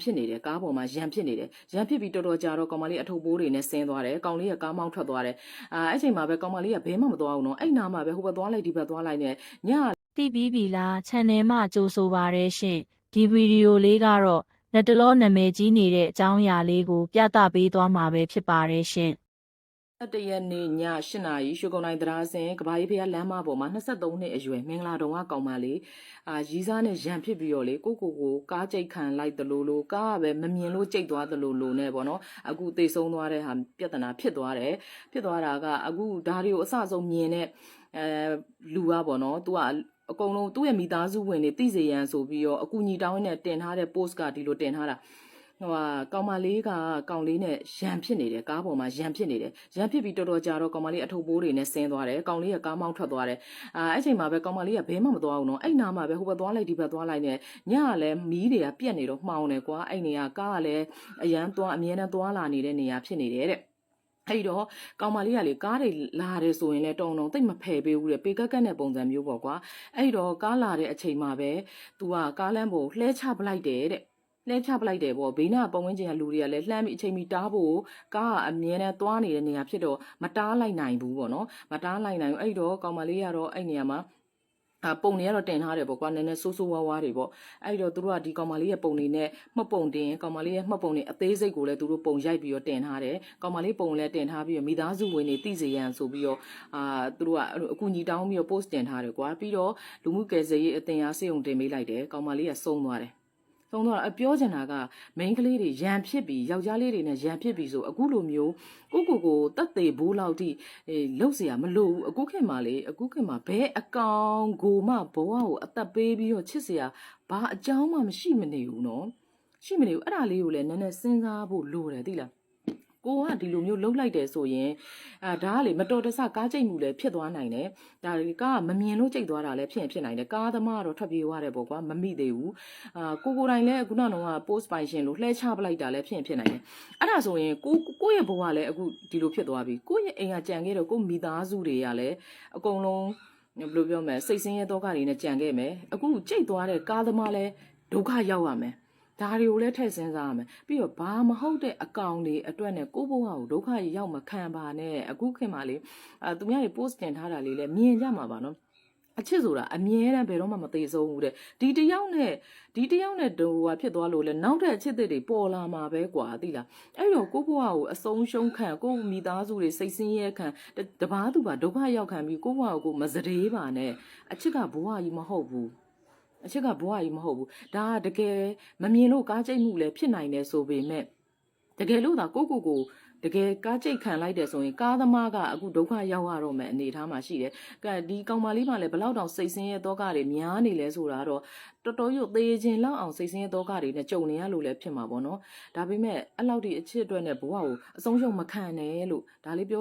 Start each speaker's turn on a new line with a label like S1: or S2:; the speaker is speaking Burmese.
S1: ဖြစ်နေတယ်ကားပေါ်မှာရန်ဖြစ်နေတယ်ရန်ဖြစ်ပြီးတော်တော်ကြာတော့ကောင်မလေးအထုပ်ပိုးတွေနဲ့ဆင်းသွားတယ်ကောင်လေးကကားမောင်းထွက်သွားတယ်အာအဲ့ချိန်မှာပဲကောင်မလေးကဘဲမှမသွားဘူးနော်အဲ့နာမှာပဲဟိုဘက်သွားလိုက်ဒီဘက်သွားလိုက်နဲ့ည
S2: သိပြီးပြီလား channel မှာကြိုဆိုပါရရှင်ဒီဗီဒီယိုလေးကတော့လက်တလောနာမည်ကြီးနေတဲ့အကြောင်းအရာလေးကို ပြသပေးသွားမှာပဲဖြစ်ပါတယ်ရှင်
S1: တရက်နေ့ည8နာရီရွှေကုန်းတိုင်းတရားစင်ကဘာကြီးဖျားလမ်းမပေါ်မှာ23နှစ်အရွယ်မင်္ဂလာတုံကကောင်မလေးအာရီးစားနဲ့ရန်ဖြစ်ပြီးတော့လေကိုကိုကိုကားကြိတ်ခံလိုက်တလို့လို့ကားကပဲမမြင်လို့ကြိတ်သွားတလို့လို့နဲ့ပေါ့နော်အခုသိဆုံးသွားတဲ့ဟာပြဿနာဖြစ်သွားတယ်ဖြစ်သွားတာကအခုဒါတွေကိုအစဆုံးမြင်တဲ့အဲလူကပေါ့နော် तू ကအကုန်လုံးသူ့ရဲ့မိသားစုဝင်တွေသိစေရန်ဆိုပြီးတော့အကူညီတောင်းနဲ့တင်ထားတဲ့ post ကဒီလိုတင်ထားတာ ဟိုဟာကောင်မလေးကကောင်လေးနဲ့ရန်ဖြစ်နေတယ်ကားပေါ်မှာရန်ဖြစ်နေတယ်ရန်ဖြစ်ပြီးတော်တော်ကြာတော့ကောင်မလေးအထုပ်ပိုးတွေနဲ့ဆင်းသွားတယ်ကောင်လေးကကားမောင်းထွက်သွားတယ်အာအဲ့ချိန်မှာပဲကောင်မလေးကဘဲမှမသွားဘူးနော်အဲ့နာမှာပဲဟိုဘက်သွားလိုက်ဒီဘက်သွားလိုက်နဲ့ညကလည်းမီးတွေကပြက်နေတော့မှောင်တယ်ကွာအဲ့နေကကားကလည်းအရန်သွားအမြဲတမ်းသွားလာနေတဲ့နေရာဖြစ်နေတယ်တဲ့အဲ့တော့ကောင်မလေးကလေကားတွေလာတယ်ဆိုရင်လည်းတုံတုံတိတ်မဖယ်ပေးဘူးတဲ့ပေကက်ကက်နဲ့ပုံစံမျိုးပေါ့ကွာအဲ့တော့ကားလာတဲ့အချိန်မှာပဲ तू ကကားလမ်းပေါ်လှဲချပလိုက်တယ်တဲ့ လှဲချပလိုက်တယ်ပေါ့ဘေးနာပတ်ဝန်းကျင်ကလူတွေကလည်းလှမ်းပြီးအချိန်မီတားဖို့ကားကအမြဲတမ်းသွားနေတဲ့နေရာဖြစ်တော့မတားလိုက်နိုင်ဘူးပေါ့နော်မတားလိုက်နိုင်ဘူးအဲ့တော့ကောင်မလေးကတော့အဲ့နေရာမှာအပုံတွေကတော့တင်ထားတယ်ပေါ့ကွာနည်းနည်းဆိုးဆိုးဝါးဝါးတွေပေါ့အဲ့တော့သူတို့ကဒီကောင်မလေးရဲ့ပုံတွေနဲ့မှတ်ပုံတင်ကောင်မလေးရဲ့မှတ်ပုံတွေအသေးစိတ်ကိုလည်းသူတို့ပုံရိုက်ပြီးတော့တင်ထားတယ်ကောင်မလေးပုံလည်းတင်ထားပြီးတော့မိသားစုဝင်တွေသိစေရန်ဆိုပြီးတော့အာသူတို့ကအကူညီတောင်းပြီးတော့ post တင်ထားတယ်ကွာပြီးတော့လူမှုကယ်ဆယ်ရေးအသင်းအားစေုံတင်ပေးလိုက်တယ်ကောင်မလေးကစုံသွားတယ် သုံးတော့အပြောချင်တာက main ကလေးတွေရန်ဖြစ်ပြီးယောက်ျားလေးတွေနဲ့ရန်ဖြစ်ပြီးဆိုအခုလိုမျိုးကိုကိုကိုတတ်သေးဘူးလောက်ထိအေးလှုပ်เสียမလို့ဘူးအခုခေတ်မှာလေအခုခေတ်မှာဘဲအကောင်ကိုမှဘဝကိုအသက်ပေးပြီးတော့ချစ်เสียဘာအကြောင်းမှမရှိမနေဘူးနော်ရှိမနေဘူးအဲ့ဒါလေးကိုလည်းနည်းနည်းစဉ်းစားဖို့လိုတယ်သိလား ကိုကဒီလိုမျိုးလှုပ်လိုက်တယ်ဆိုရင်အာဒါကလေမတော်တဆကားကြိတ်မှုလည်းဖြစ်သွားနိုင်တယ်ဒါလေကားကမမြင်လို့ကြိတ်သွားတာလည်းဖြစ်ရင်ဖြစ်နိုင်တယ်ကားသမားကတော့ထွက်ပြေးသွားတယ်ပေါ့ကွာမမိသေးဘူးအာကိုကိုတိုင်းလည်းခုနကတော့ post ပိုင်ရှင်လို့လှဲချပလိုက်တာလည်းဖြစ်ရင်ဖြစ်နိုင်တယ်အဲ့ဒါဆိုရင်ကိုကိုယ့်ရဲ့ဘဝလည်းအခုဒီလိုဖြစ်သွားပြီကိုယ့်ရဲ့အိမ်ကကြံခဲ့တော့ကိုယ့်မိသားစုတွေကလည်းအကုန်လုံးဘယ်လိုပြောမလဲစိတ်ဆင်းရဲဒုက္ခတွေနဲ့ကြံခဲ့မယ်အခုကြိတ်သွားတဲ့ကားသမားလည်းဒုက္ခရောက်ရမယ် ဒါတွေကိုလည်းထည့်စဉ်းစားရမယ်ပြီးတော့ဘာမဟုတ်တဲ့အကောင်တွေအတွက်နဲ့ကိုယ့်ဘဝကိုဒုက္ခရောက်မခံပါနဲ့အခုခင်မှာလေအာသူများတွေ post တင်ထားတာလေးလည်းမြင်ကြမှာပါနော်အချစ်ဆိုတာအမြဲတမ်းဘယ်တော့မှမသေးဆုံးဘူးတဲ့ဒီတယောက်နဲ့ဒီတယောက်နဲ့တူဟာဖြစ်သွားလို့လဲနောက်ထပ်အချစ်တွေပေါ်လာမှာပဲကွာသိလားအဲ့တော့ကိုယ့်ဘဝကိုအဆုံးရှုံးခံကိုယ့်မိသားစုတွေစိတ်ဆင်းရဲခံတတပားသူပါဒုက္ခရောက်ခံပြီးကိုယ့်ဘဝကိုမစရေးပါနဲ့အချစ်ကဘဝကြီးမဟုတ်ဘူး အချစ်ကဘဝကြီးမဟုတ်ဘူးဒါကတကယ်မမြင်လို့ကားကြိတ်မှုလည်းဖြစ်နိုင်တယ်ဆိုပေမဲ့တကယ်လို့သာကိုယ့်ကိုယ်ကိုတကယ်ကားကြိတ်ခံလိုက်တယ်ဆိုရင်ကားသမားကအခုဒုက္ခရောက်ရတော့မယ်အနေအထားမှာရှိတယ်ကဲဒီကောင်မလေးမှလည်းဘလောက်တောင်စိတ်ဆင်းရဲသောကတွေများနေလဲဆိုတာတော့တော်တော်ရွသေးခြင်းလောက်အောင်စိတ်ဆင်းရဲသောကတွေနဲ့ကြုံနေရလို့လည်းဖြစ်မှာပေါ့နော်ဒါပေမဲ့အဲ့လောက်ဒီအချစ်အတွက်နဲ့ဘဝကိုအဆုံးရှုံးမခံနဲ့လို့ဒါလေးပြော